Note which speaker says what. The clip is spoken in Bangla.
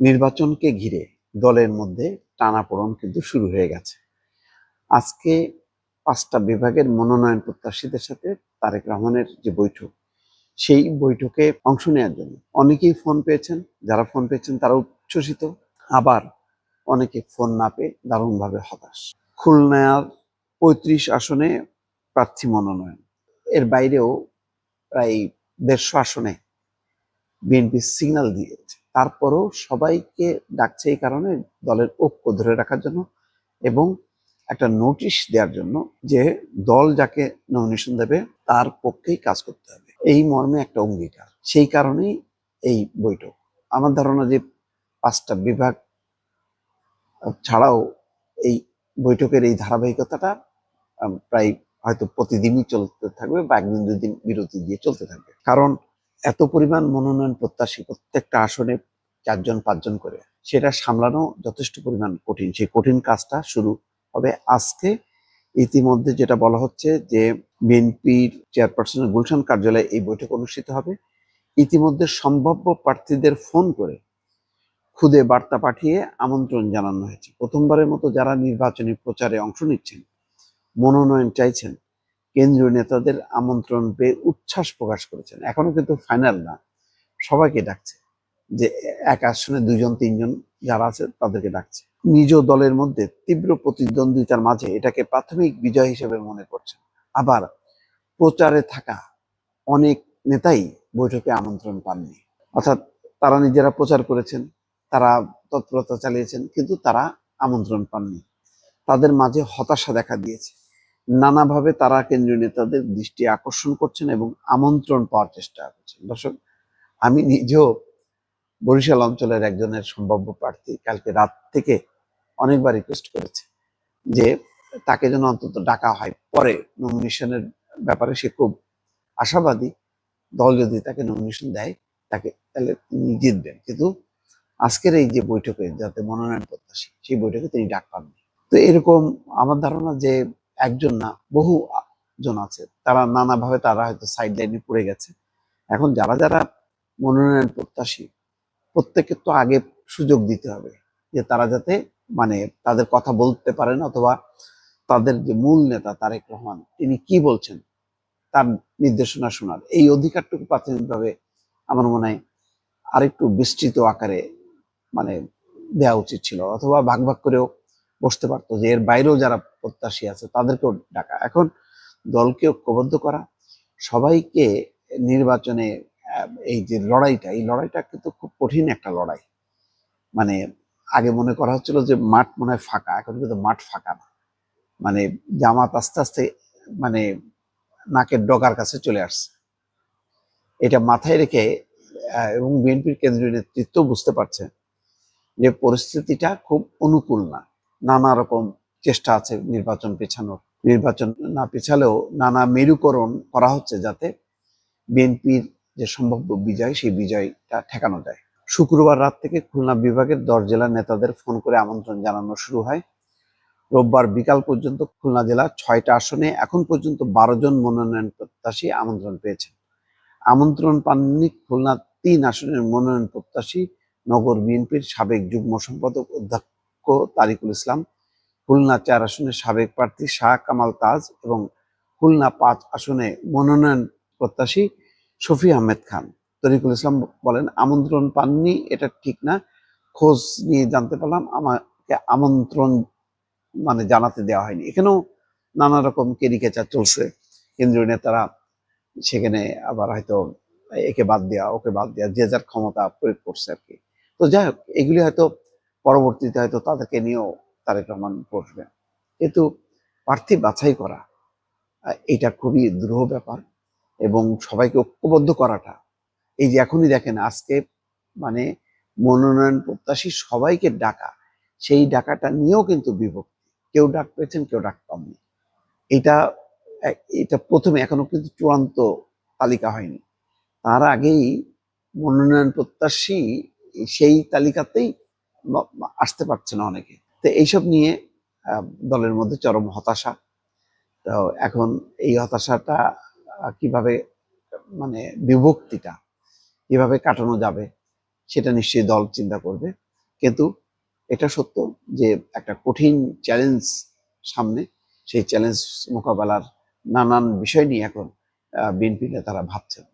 Speaker 1: নির্বাচনকে ঘিরে দলের মধ্যে টানাপোড়ন কিন্তু শুরু হয়ে গেছে। আজকে পাঁচটা বিভাগের মনোনয়ন প্রত্যাশীদের সাথে তারেক রহমানের যে বৈঠক, সেই বৈঠকে অংশ নেওয়ার জন্য অনেকেই ফোন পেয়েছেন। যারা ফোন পেয়েছেন তারা উচ্ছ্বসিত। আবার অনেকে ফোন না পেয়ে দারুণভাবে হতাশ। খুলনার পঁয়ত্রিশ আসনে প্রার্থী মনোনয়ন। এর বাইরেও প্রায় দেড়শো আসনে বিএনপি সিগন্যাল দিয়েছে। তারপরও সবাইকে ডাকছে এই কারণে দলের ঐক্য ধরে রাখার জন্য এবং একটা নোটিশ দেওয়ার জন্য যে দল যাকে নমিনেশন দেবে তার পক্ষেই কাজ করতে হবে। এই মর্মে একটা অঙ্গীকার। সেই কারণেই এই বৈঠক। আমার ধারণা যে পাঁচটা বিভাগ ছাড়াও এই বৈঠকের এই ধারাবাহিকতাটা প্রায় হয়তো প্রতিদিনই চলতে থাকবে বা একদিন দুদিন বিরতি দিয়ে চলতে থাকবে। কারণ এত পরিমাণ মনোনয়ন প্রত্যাশী প্রত্যেকটা আসনে চারজন, পাঁচজন করে, সেটা সামলানো যথেষ্ট পরিমাণ কঠিন। সেই কঠিন কাজটা শুরু হবে আজকে। ইতিমধ্যে যেটা বলা হচ্ছে যে বিএনপির চেয়ারপারসনের গুলশান কার্যালয়ে এই বৈঠক অনুষ্ঠিত হবে। ইতিমধ্যে সম্ভাব্য প্রার্থীদের ফোন করে খুদে বার্তা পাঠিয়ে আমন্ত্রণ জানানো হয়েছে। প্রথমবারের মতো যারা নির্বাচনী প্রচারে অংশ নিচ্ছেন, মনোনয়ন চাইছেন কেন্দ্রীয় নেতাদের আমন্ত্রণ পেয়ে উচ্ছ্বাস প্রকাশ করেছেন। এখনও কিন্তু ফাইনাল না। সবাইকে ডাকছে যে এক আসনে দুজন, তিনজন যারা আছে তাদেরকে ডাকছে। নিজ দলের মধ্যে তীব্র প্রতিদ্বন্দ্বিতার মাঝে এটাকে প্রাথমিক বিজয় হিসেবে মনে করছেন। আবার প্রচারে থাকা অনেক নেতাই বৈঠকে আমন্ত্রণ পাননি। অর্থাৎ তারা নিজেরা প্রচার করেছেন, তারা তৎপরতা চালিয়েছেন, কিন্তু তারা আমন্ত্রণ পাননি। তাদের মাঝে হতাশা দেখা দিয়েছে। নানাভাবে তারা কেন্দ্রীয় নেতাদের দৃষ্টি আকর্ষণ করছেন এবং আমন্ত্রণ পাওয়ার চেষ্টা করছেন। দর্শক, আমি নিজেও বরিশাল অঞ্চলের একজনের সম্ভাব্য প্রার্থী কালকে রাত থেকে অনেকবার রিকোয়েস্ট করেছে যে তাকে যেন অন্তত ডাকা হয়। পরে নমিনেশনের ব্যাপারে সে খুব আশাবাদী। দল যদি তাকে নমিনেশন দেয়, তাকে তাহলে তিনি জিতবেন। কিন্তু আজকের এই যে বৈঠকে যাতে মনোনয়ন প্রত্যাশী, সেই বৈঠকে তিনি ডাক পাননি। তো এরকম আমার ধারণা যে একজন না, বহু জন আছে। তারা নানাভাবে তারা হয়তো সাইড লাইনে পড়ে গেছে। এখন যারা যারা মনোনয়ন প্রত্যাশী, প্রত্যেককে তো আগে সুযোগ দিতে হবে যে তারা যাতে মানে তাদের কথা বলতে পারেন অথবা তাদের যে মূল নেতা তারেক রহমান, তিনি কি বলছেন তার নির্দেশনা শোনার। এই অধিকারটুকু প্রাথমিকভাবে আমার মনে হয় আরেকটু বিস্তৃত আকারে মানে দেওয়া উচিত ছিল। অথবা ভাগ ভাগ করেও বসতে পারতো যে এর বাইরেও যারা প্রত্যাশী আছে, তাদেরকেও ডাকা। এখন দলকে ঐক্যবদ্ধ করা, সবাইকে নির্বাচনে এই যে লড়াইটা, এই লড়াইটা কিন্তু খুব কঠিন একটা লড়াই। মানে আগে মনে করা হচ্ছিল যে মাঠ মনে হয় ফাঁকা, এখন কিন্তু মাঠ ফাঁকা না। মানে জামাত আস্তে আস্তে মানে নাকের ডগার কাছে চলে আসছে। এটা মাথায় রেখে এবং বিএনপির কেন্দ্রীয় নেতৃত্ব বুঝতে পারছে যে পরিস্থিতিটা খুব অনুকূল না, নানা রকম চেষ্টা আছে নির্বাচন পেছানোর। নির্বাচন না পেছালেও নানা মেরুকরণ করা হচ্ছে যাতে বিএনপির যে সম্ভাব্য বিজয়, সেই বিজয়টা ঠেকানো যায়। শুক্রবার রাত থেকে খুলনা বিভাগের দশ জেলার নেতাদের ফোন করে আমন্ত্রণ জানানো শুরু হয়। রোববার বিকাল পর্যন্ত খুলনা জেলা ছয়টা আসনে, এখন পর্যন্ত বারো জন মনোনয়ন প্রত্যাশী আমন্ত্রণ পেয়েছেন। আমন্ত্রণ পাননি খুলনা তিন আসনের মনোনয়ন প্রত্যাশী, নগর বিএনপির সাবেক যুগ্ম সম্পাদক অধ্যক্ষ তারিকুল ইসলাম খুলনা চার আসনে সাবেক প্রার্থী শাহ কামাল তাজ এবং খুলনা পাঁচ আসনে মনোনয়ন প্রত্যাশী শফি আহমেদ খান। তরিকুল ইসলাম বলেন, আমন্ত্রণ পাননি, এটা ঠিক না। খোঁজ নিয়ে জানতে পারলাম, আমাকে আমন্ত্রণ মানে জানাতে দেওয়া হয়নি। এখানেও নানা রকম কেরিকেচার চলছে। কেন্দ্রীয় নেতারা সেখানে আবার হয়তো একে বাদ দেওয়া, ওকে বাদ দেওয়া, যে যার ক্ষমতা প্রয়োগ করছে আর কি। তো যাই হোক, এগুলি হয়তো পরবর্তীতে হয়তো তাদেরকে নিয়েও তারেক রহমান বসবেন কিন্তু প্রার্থী বাছাই করা, এটা খুবই দুরূহ ব্যাপার এবং সবাইকে ঐক্যবদ্ধ করাটা। এই যে এখনই দেখেন, আজকে মানে মনোনয়ন প্রত্যাশী সবাইকে ডাকা, সেই ডাকাটা নিয়েও কিন্তু বিভক্তি। কেউ ডাক পেয়েছেন, কেউ ডাক পাননি। এটা এটা প্রথমে এখনও কিন্তু চূড়ান্ত তালিকা হয়নি। তার আগেই মনোনয়ন প্রত্যাশী সেই তালিকাতেই আসতে পারছে না অনেকে। তো এইসব নিয়ে দলের মধ্যে চরম হতাশা। তো এখন এই হতাশাটা কীভাবে মানে বিভক্তিটা কীভাবে কাটানো যাবে, সেটা নিশ্চয়ই দল চিন্তা করবে। কিন্তু এটা সত্য যে একটা কঠিন চ্যালেঞ্জ সামনে, সেই চ্যালেঞ্জ মোকাবেলার নানান বিষয় নিয়ে এখন বিএনপি নেতারা ভাবছেন।